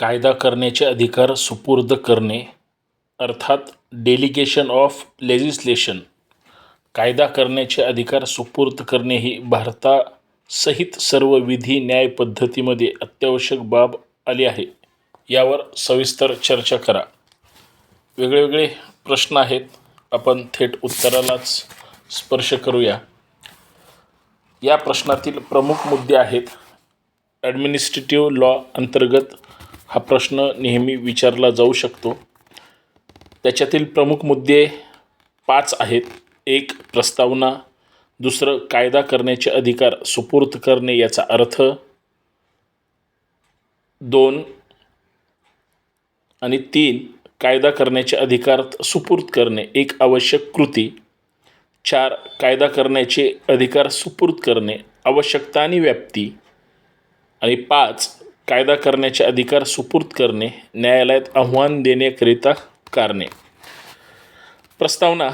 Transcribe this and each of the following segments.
कायदा करण्याचे अधिकार सुपूर्द करणे अर्थात डेलिगेशन ऑफ लेजिस्लेशन कायदा करण्याचे अधिकार सुपूर्द करणे ही भारतासहित सर्व विधी न्याय पद्धतीमध्ये अत्यावश्यक बाब आली आहे. यावर सविस्तर चर्चा करा. वेगळेवेगळे प्रश्न आहेत. आपण थेट उत्तरालाच स्पर्श करूया. या प्रश्नातील प्रमुख मुद्दे आहेत. ॲडमिनिस्ट्रेटिव्ह लॉ अंतर्गत हा प्रश्न नेहमी विचारला जाऊ शकतो. त्याच्यातील प्रमुख मुद्दे पाच आहेत. एक प्रस्तावना. दुसरं कायदा करण्याचे अधिकार सुपूर्त करणे याचा अर्थ. दोन आणि तीन कायदा करण्याचे अधिकार सुपूर्त करणे एक आवश्यक कृती. चार कायदा करण्याचे अधिकार सुपूर्त करणे आवश्यकता आणि व्याप्ती. आणि पाच कायदा करण्याचे अधिकार सुपूर्द करणे न्यायालयात आव्हान देण्याकरिता कारणे. प्रस्तावना.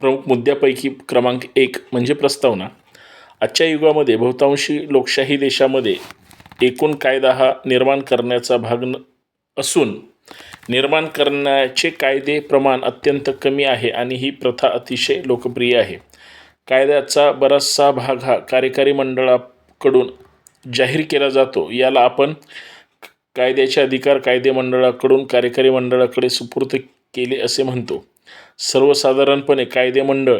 प्रमुख मुद्द्यापैकी क्रमांक एक म्हणजे प्रस्तावना. आजच्या युगामध्ये बहुतांशी लोकशाही देशामध्ये एकूण कायदा हा निर्माण करण्याचा भाग न असून निर्माण करण्याचे कायदे प्रमाण अत्यंत कमी आहे आणि ही प्रथा अतिशय लोकप्रिय आहे. कायद्याचा बराचसा भाग हा कार्यकारी मंडळाकडून जाहीर केला जातो. याला आपण कायद्याचे अधिकार कायदे मंडळाकडून कार्यकारी मंडळाकडे सुपूर्द केले असे म्हणतो. सर्वसाधारणपणे कायदेमंडळ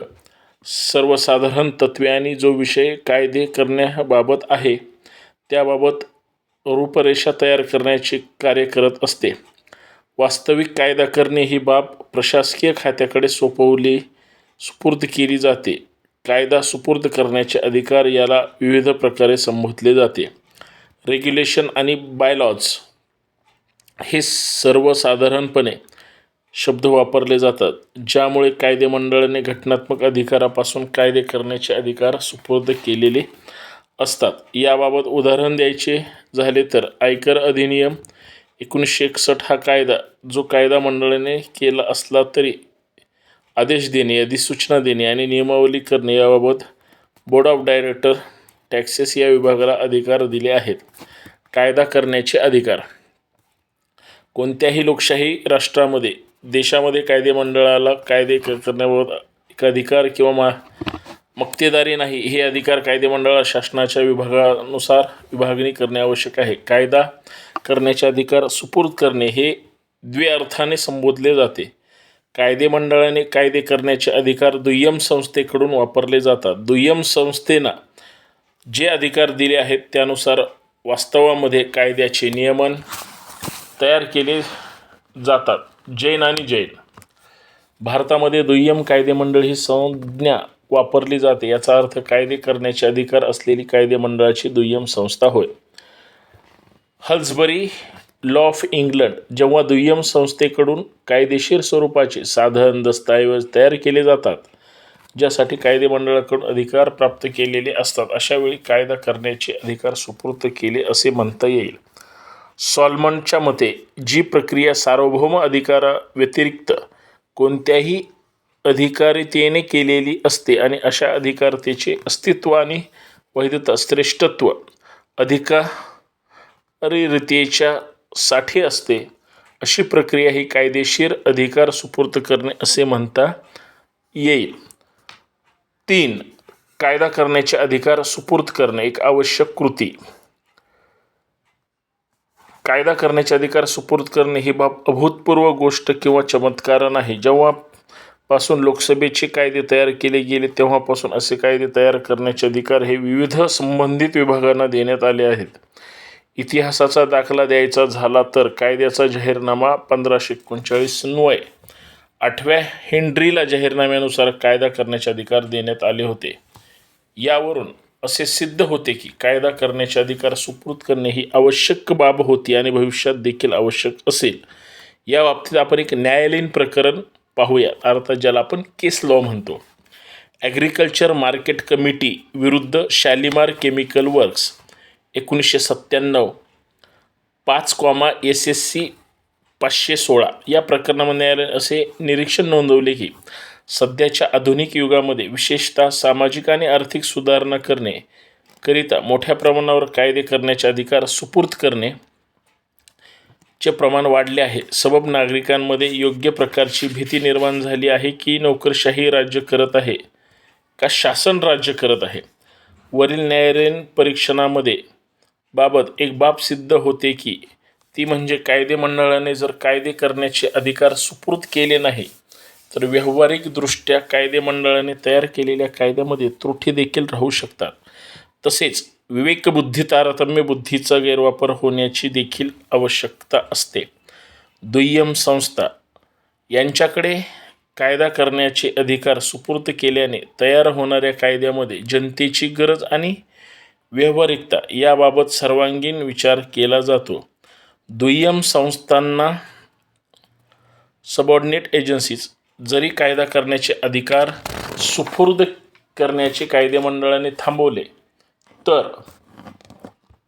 सर्वसाधारण तत्वे आणि जो विषय कायदे करण्याबाबत आहे त्याबाबत रूपरेषा तयार करण्याचे कार्य करत असते. वास्तविक कायदा करणे ही बाब प्रशासकीय खात्याकडे सोपवली सुपूर्द केली जाते. कायदा सुपूर्द करण्याचे अधिकार याला विविध प्रकारे संबोधले जाते. रेग्युलेशन आणि बायलॉज हे सर्वसाधारणपणे शब्द वापरले जातात ज्यामुळे कायदेमंडळाने घटनात्मक अधिकारापासून कायदे करण्याचे अधिकार सुपूर्द केलेले असतात. याबाबत उदाहरण द्यायचे झाले तर आयकर अधिनियम एकोणीसशे एकसष्ट हा कायदा जो कायदा मंडळाने केला असला तरी आदेश देणे अधिसूचना देणे आणि नियमावली करणे याबाबत बोर्ड ऑफ डायरेक्टर टॅक्सेस या विभागाला अधिकार दिले आहेत. कायदा करण्याचे अधिकार. कोणत्याही लोकशाही राष्ट्रामध्ये देशामध्ये कायदेमंडळाला कायदे करण्याबाबत एक अधिकार किंवा मा मक्तेदारी नाही हे अधिकार कायदेमंडळाला शासनाच्या विभागानुसार विभागणी करणे आवश्यक आहे. कायदा करण्याचे अधिकार सुपूर्द करणे हे द्विअर्थाने संबोधले जाते. कायदेमंडळाने कायदे करण्याचे अधिकार दुय्यम संस्थेकडून वापरले जातात. दुय्यम संस्थेना जे अधिकार दिले आहेत त्यानुसार वास्तवामध्ये कायद्याचे नियमन तयार केले जातात. जैन आणि जैन. भारतामध्ये दुय्यम कायदेमंडळ ही संज्ञा वापरली जाते. याचा अर्थ कायदे करण्याचे अधिकार असलेली कायदेमंडळाची दुय्यम संस्था होय. हल्सबरी लॉ ऑफ इंग्लंड जेव्हा दुय्यम संस्थेकडून कायदेशीर स्वरूपाचे साधन दस्तऐवज तयार केले जातात ज्यासाठी कायदेमंडळाकडून अधिकार प्राप्त केलेले असतात अशावेळी कायदा करण्याचे अधिकार सुपूर्त केले असे म्हणता येईल. सॉल्मनच्या मते जी प्रक्रिया सार्वभौम अधिकाराव्यतिरिक्त कोणत्याही अधिकारितेने केलेली असते आणि अशा अधिकारतेचे अस्तित्व आणि वैधता श्रेष्ठत्व अधिकारितेच्या साठी असते. अशी प्रक्रिया ही कायदेशीर अधिकार सुपूर्द करणे असे म्हणता येईल. तीन कायदा करण्याचे अधिकार सुपूर्द करणे एक आवश्यक कृती. कायदा करण्याचे अधिकार सुपूर्द करणे ही बाब अभूतपूर्व गोष्ट किंवा चमत्कार नाही. जेव्हापासून लोकसभेचे कायदे तयार केले गेले तेव्हापासून असे कायदे तयार करण्याचे अधिकार हे विविध संबंधित विभागांना देण्यात आले आहेत. इतिहासाचा दाखला द्यायचा झाला तर कायद्याचा जाहीरनामा पंधराशे एकोणचाळीस अन्वये आठव्या हेनरीला जाहीरनाम्यानुसार कायदा करण्याचे अधिकार देण्यात आले होते. यावरून असे सिद्ध होते की कायदा करण्याचे अधिकार सुपूर्द करणे ही आवश्यक बाब होती आणि भविष्यात देखील आवश्यक असेल. या बाबतीत आपण एक न्यायालयीन प्रकरण पाहूया अर्थात ज्याला आपण केस लॉ म्हणतो. ॲग्रिकल्चर मार्केट कमिटी विरुद्ध शालिमार केमिकल वर्क्स एकोणीसशे सत्त्याण्णव पाच कॉमा एस एस सी पाचशे सोळा या प्रकरणामध्ये न्यायालयाने असे निरीक्षण नोंदवले की सध्याच्या आधुनिक युगामध्ये विशेषतः सामाजिक आणि आर्थिक सुधारणा करणे करिता मोठ्या प्रमाणावर कायदे करण्याचे अधिकार सुपूर्द करणे चे प्रमाण वाढले आहे. सबब नागरिकांमध्ये योग्य प्रकारची भीती निर्माण झाली आहे की नोकरशाही राज्य करत आहे का शासन राज्य करत आहे? वरील न्यायालयीन परीक्षणामध्ये बाबत एक बाब सिद्ध होते की ती म्हणजे कायदे मंडळाने जर कायदे करण्याचे अधिकार सुपूर्द केले नाही तर व्यावहारिकदृष्ट्या कायदे मंडळाने तयार केलेल्या कायद्यामध्ये त्रुटी देखील राहू शकतात. तसेच विवेकबुद्धी तारतम्य बुद्धीचा गैरवापर होण्याची देखील आवश्यकता असते. दुय्यम संस्था यांच्याकडे कायदा करण्याचे अधिकार सुपूर्द केल्याने तयार होणाऱ्या कायद्यामध्ये जनतेची गरज आणि व्यावहारिकता याबाबत सर्वांगीण विचार केला जातो. दुय्यम संस्थांना सबऑर्डिनेट एजन्सीज जरी कायदा करण्याचे अधिकार सुपूर्द करण्याचे कायदेमंडळाने थांबवले तर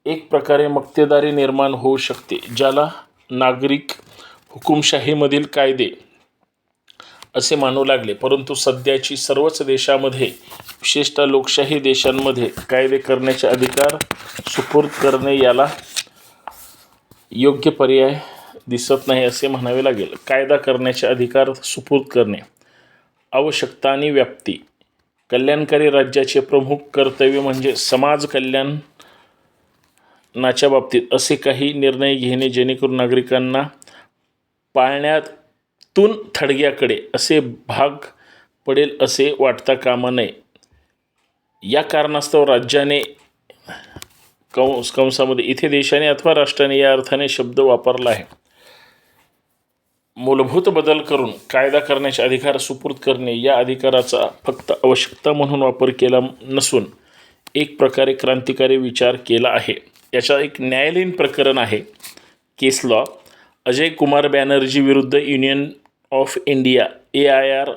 एक प्रकारे मक्तेदारी निर्माण होऊ शकते ज्याला नागरिक हुकुमशाहीमधील कायदे असे मानू लागले. परंतु सध्याची सर्वच देशामध्ये विशेषतः लोकशाही देशांमध्ये कायदे करण्याचे अधिकार सुपूर्द करणे याला योग्य पर्याय दिसत नाही असे म्हणावे लागेल. कायदा करण्याचे अधिकार सुपूर्द करणे आवश्यकता आणि व्याप्ती कल्याणकारी राज्याचे प्रमुख कर्तव्य म्हणजे समाज कल्याणाच्या बाबतीत असे काही निर्णय घेणे जेणेकरून नागरिकांना पाळण्यात तून थडग्याकडे असे भाग पडेल असे वाटता कामा नये. या कारणास्तव राज्याने कंस कंसामध्ये इथे देशाने अथवा राष्ट्राने या अर्थाने शब्द वापरला आहे. मूलभूत बदल करून कायदा करण्याचे अधिकार सुपूर्द करणे या अधिकाराचा फक्त आवश्यकता म्हणून वापर केला नसून एक प्रकारे क्रांतिकारी विचार केला आहे. याचा एक न्यायालयीन प्रकरण आहे. Case law. अजय कुमार बॅनर्जी विरुद्ध Union of India A I R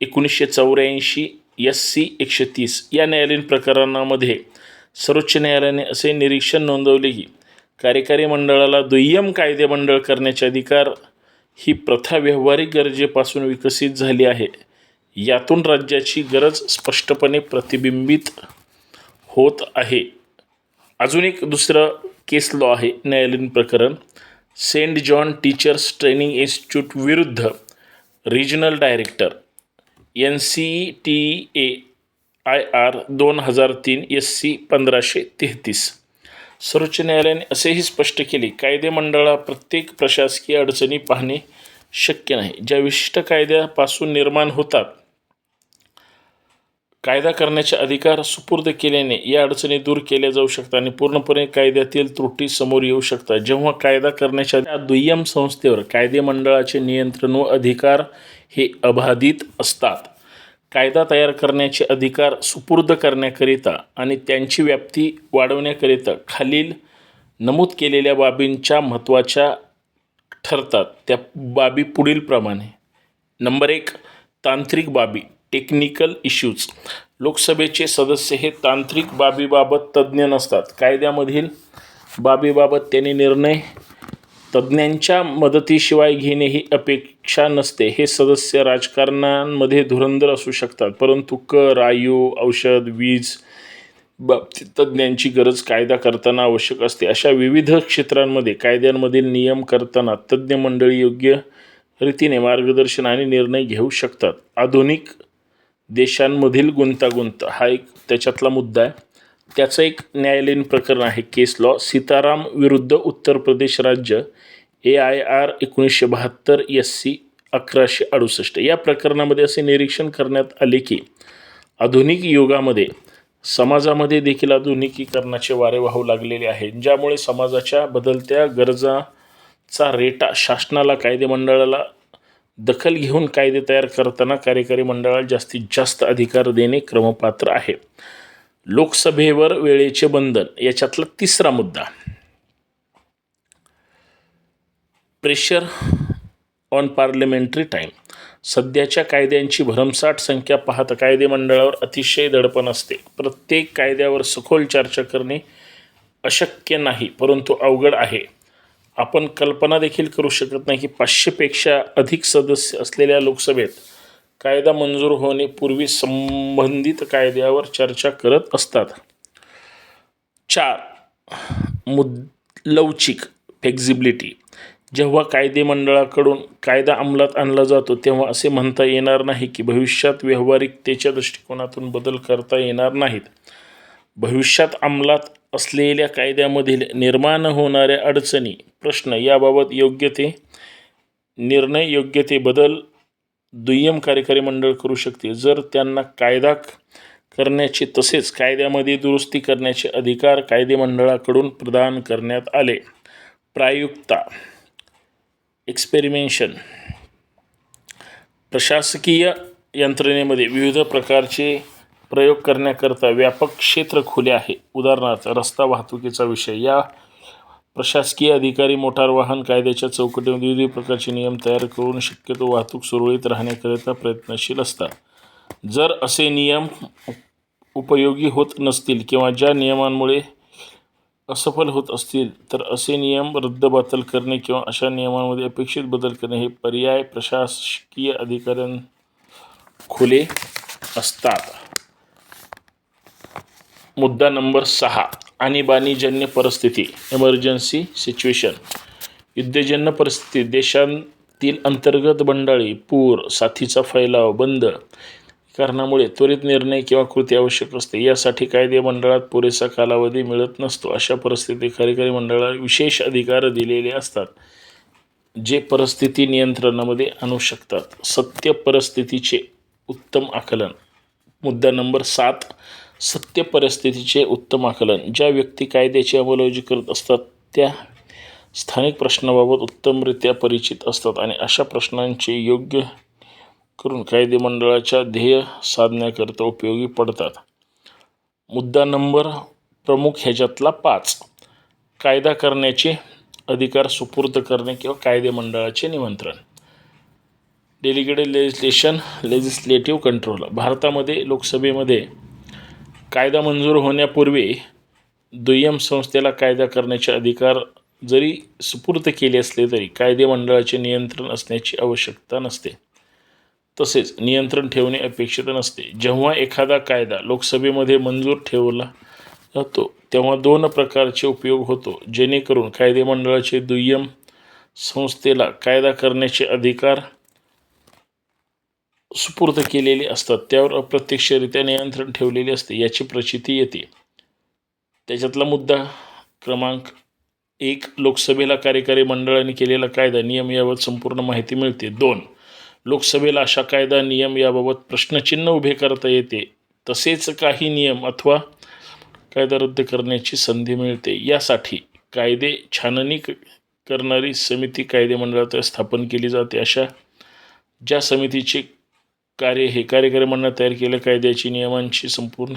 एकोणीसशे चौऱ्याऐंशी एस सी एकशे तीस या न्यायालयीन प्रकरणामध्ये सर्वोच्च न्यायालयाने असे निरीक्षण नोंदवले की कार्यकारी मंडळाला दुय्यम कायदे मंडळ करण्याचे अधिकार ही प्रथा व्यावहारिक गरजेपासून विकसित झाली आहे. यातून राज्याची गरज स्पष्टपणे प्रतिबिंबित होत आहे. अजून एक दुसरं केस लॉ आहे न्यायालयीन प्रकरण. Saint John teachers training institute विरुद्ध regional director N C T A I R दोन हजार तीन एस सी पंधराशे तेहतीस. सर्वोच्च न्यायालयाने असेही स्पष्ट केले कायदे मंडळा प्रत्येक प्रशासकीय अडचणी पाहणे शक्य नाही. ज्या विशिष्ट कायद्यापासून निर्माण होतात कायदा करण्याचे अधिकार सुपूर्द केल्याने या अडचणी दूर केल्या जाऊ शकतात आणि पूर्णपणे कायद्यातील त्रुटी समोर येऊ शकतात. जेव्हा कायदा करण्याच्या त्या दुय्यम संस्थेवर कायदे मंडळाचे नियंत्रण व अधिकार हे अबाधित असतात कायदा तयार करण्याचे अधिकार सुपूर्द करण्याकरिता आणि त्यांची व्याप्ती वाढवण्याकरिता खालील नमूद केलेल्या बाबींच्या महत्त्वाच्या ठरतात. त्या बाबी पुढीलप्रमाणे. नंबर एक तांत्रिक बाबी. टेक्निकल इश्यूज लोकसभेचे सदस्य हे तांत्रिक बाबीबाबत तज्ज्ञ नसतात. कायद्यामधील बाबीबाबत त्यांनी निर्णय तज्ज्ञांच्या मदतीशिवाय घेणे ही अपेक्षा नसते. हे सदस्य राजकारणांमध्ये धुरंधर असू शकतात परंतु कर आयु औषध वीज बाबतीत तज्ज्ञांची गरज कायदा करताना आवश्यक असते. अशा विविध क्षेत्रांमध्ये कायद्यांमधील नियम करताना तज्ज्ञ मंडळी योग्य रीतीने मार्गदर्शन आणि निर्णय घेऊ शकतात. आधुनिक देशांमधील गुंतागुंत हा एक त्याच्यातला मुद्दा आहे. त्याचं एक न्यायालयीन प्रकरण आहे केस लॉ. सीताराम विरुद्ध उत्तर प्रदेश राज्य ए आय आर एकोणीसशे बहात्तर एस सी अकराशे अडुसष्ट. या प्रकरणामध्ये असे निरीक्षण करण्यात आले की आधुनिक युगामध्ये समाजामध्ये देखील आधुनिकीकरणाचे वारे वाहू लागलेले आहेत ज्यामुळे समाजाच्या बदलत्या गरजाचा रेटा शासनाला कायदेमंडळाला दखल घेऊन कायदे तयार करताना कार्यकारी मंडळाला जास्तीत जास्त अधिकार देणे क्रमपात्र आहे. लोकसभेवर वेळेचे बंधन याच्यातला तिसरा मुद्दा. प्रेशर ऑन पार्लमेंटरी टाईम सध्याच्या कायद्यांची भरमसाठ संख्या पाहता कायदे मंडळावर अतिशय दडपण असते. प्रत्येक कायद्यावर सखोल चर्चा करणे अशक्य नाही परंतु अवघड आहे. आपण कल्पना देखील करू शकत नाही की पाचशेपेक्षा अधिक सदस्य असलेल्या लोकसभेत कायदा मंजूर होणे पूर्वी संबंधित कायद्यावर चर्चा करत असतात. चार मुद लवचिक फ्लेक्झिबिलिटी जेव्हा कायदे मंडळाकडून कायदा अंमलात आणला जातो तेव्हा असे म्हणता येणार नाही की भविष्यात व्यावहारिकतेच्या दृष्टिकोनातून बदल करता येणार नाहीत. भविष्यात अंमलात असलेल्या कायद्यामधील निर्माण होणाऱ्या अडचणी प्रश्न याबाबत योग्य ते निर्णय योग्य ते बदल दुय्यम कार्यकारी मंडळ करू शकते. जर त्यांना कायदा करण्याचे तसेच कायद्यामध्ये दुरुस्ती करण्याचे अधिकार कायदे मंडळाकडून प्रदान करण्यात आले. प्रायुक्ता एक्सपेरिमेंशन प्रशासकीय यंत्रणेमध्ये विविध प्रकारचे प्रयोग करण्याकरता व्यापक क्षेत्र खुले आहे. उदाहरणार्थ रस्ता वाहतुकीचा विषय. या प्रशासकीय अधिकारी मोटार वाहन कायद्याच्या चौकटीमध्ये विविध प्रकारचे नियम तयार करून शक्यतो वाहतूक सुरळीत राहण्याकरिता प्रयत्नशील असतात. जर असे नियम उप- उपयोगी होत नसतील किंवा ज्या नियमांमुळे असफल होत असतील तर असे नियम रद्दबातल करणे किंवा अशा नियमांमध्ये अपेक्षित बदल करणे हे पर्याय प्रशासकीय अधिकाऱ्यां खुले असतात. मुद्दा नंबर सहा. आणीबाणीजन्य परिस्थिती इमर्जन्सी सिच्युएशन युद्धजन्य परिस्थिती देशांतील अंतर्गत बंडाळी पूर साथीचा फैलाव बंद कारणामुळे त्वरित निर्णय किंवा कृती आवश्यक असते. यासाठी कायदे मंडळात पुरेसा कालावधी मिळत नसतो. अशा परिस्थितीत कार्यकारी मंडळाला विशेष अधिकार दिलेले असतात जे परिस्थिती नियंत्रणामध्ये आणू शकतात. सत्य परिस्थितीचे उत्तम आकलन. मुद्दा नंबर सात सत्य परिस्थितीचे उत्तम आकलन. ज्या व्यक्ती कायद्याची अंमलबजावणी करत असतात त्या स्थानिक प्रश्नाबाबत उत्तमरित्या परिचित असतात आणि अशा प्रश्नांचे योग्य करून कायदे मंडळाच्या ध्येय साधण्याकरता उपयोगी पडतात. मुद्दा नंबर प्रमुख ह्याच्यातला पाच. कायदा करण्याचे अधिकार सुपूर्द करणे किंवा कायदे मंडळाचे निमंत्रण. Delegated legislation legislative control. भारतामध्ये लोकसभेमध्ये कायदा मंजूर होण्यापूर्वी दुय्यम संस्थेला कायदा करण्याचे अधिकार जरी सुपूर्त केले असले तरी कायदे मंडळाचे नियंत्रण असण्याची आवश्यकता नसते. तसेच नियंत्रण ठेवणे अपेक्षित नसते. जेव्हा एखादा कायदा लोकसभेमध्ये मंजूर ठेवला जातो तेव्हा दोन प्रकारचे उपयोग होतो. जेणेकरून कायदे मंडळाचे दुय्यम संस्थेला कायदा करण्याचे अधिकार सुपूर्द केलेले असतात. त्यावर अप्रत्यक्षरित्या नियंत्रण ठेवलेले असते. याची प्रचिती येते. त्याच्यातला मुद्दा क्रमांक एक लोकसभेला कार्यकारी मंडळाने केलेला कायदा नियम याबाबत संपूर्ण माहिती मिळते. दोन लोकसभेला अशा कायदा नियम याबाबत प्रश्नचिन्ह उभे करता येते. तसेच काही नियम अथवा कायदा रद्द करण्याची संधी मिळते. यासाठी कायदे छाननी करणारी समिती कायदे मंडळात स्थापन केली जाते. अशा ज्या समितीचे कार्य हे कार्यकारी मंडळ तयार केल्या कायद्याची नियमांची संपूर्ण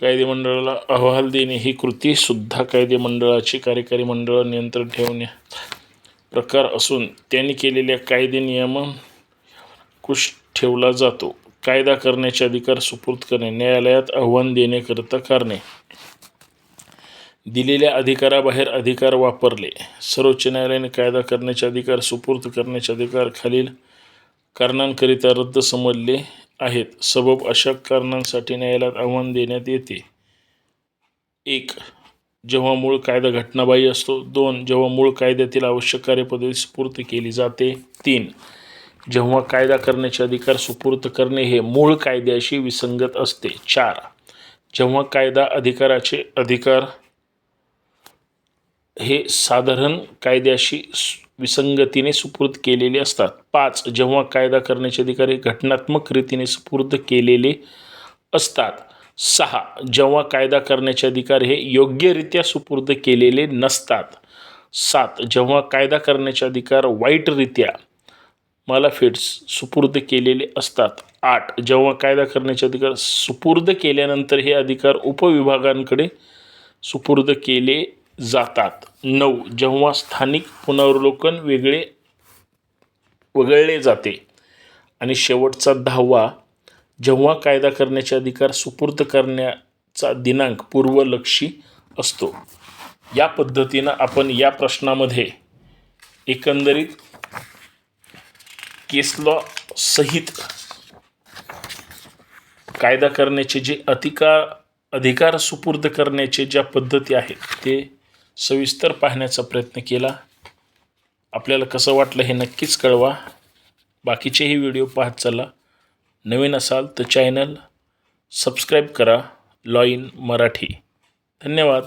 कायदे मंडळाला अहवाल देणे ही कृतीसुद्धा कायदे मंडळाची कार्यकारी मंडळ नियंत्रण ठेवण्या प्रकार असून त्यांनी केलेल्या कायदे नियमन कुश ठेवला जातो. कायदा करण्याचे अधिकार सुपूर्द करणे न्यायालयात आव्हान देण्याकरिता करणे. दिलेल्या अधिकाराबाहेर अधिकार वापरले. सर्वोच्च न्यायालयाने कायदा करण्याचे अधिकार सुपूर्द करण्याचे अधिकार खालील कारणांकरिता रद्द समजले आहेत. सबब अशा कारणांसाठी न्यायालयात आव्हान देण्यात येते. एक जेव्हा मूळ कायदा घटनाबाह्य असतो. दोन जेव्हा मूळ कायद्यातील आवश्यक कार्यपद्धती स्फूर्त केली जाते. तीन जेव्हा कायदा करण्याचे अधिकार सुपूर्त करणे हे मूळ कायद्याशी विसंगत असते. चार जेव्हा कायदा अधिकाराचे अधिकार हे साधारण कायद्याशी सु- विसंगतीने सुपूर्द केलेले असतात. पाच जेव्हा कायदा करण्याचे अधिकार हे घटनात्मक रीतीने सुपूर्द केलेले असतात. सहा जेव्हा कायदा करण्याचे अधिकार हे योग्यरित्या सुपूर्द केलेले नसतात. सात जेव्हा कायदा करण्याचे अधिकार वाईटरित्या मालाफिट्स सुपूर्द केलेले असतात. आठ जेव्हा कायदा करण्याचे अधिकार सुपूर्द केल्यानंतर हे अधिकार उपविभागांकडे सुपूर्द केले जातात. नऊ. जेव्हा स्थानिक पुनर्वलोकन वेगळे वगळले जाते आणि शेवटचा दहावा जेव्हा कायदा करण्याचे अधिकार सुपूर्द करण्याचा दिनांक पूर्वलक्षी असतो. या पद्धतीनं आपण या प्रश्नामध्ये एकंदरीत केस लॉ सहित कायदा करण्याचे जे अधिकार अधिकार सुपूर्द करण्याचे ज्या पद्धती आहेत ते सविस्तर पाहण्याचा प्रयत्न केला. आपल्याला कसं वाटलं हे नक्कीच कळवा. बाकीचेही व्हिडिओ पाहत चला. नवीन असाल तर चॅनल सबस्क्राईब करा. लॉईन मराठी. धन्यवाद.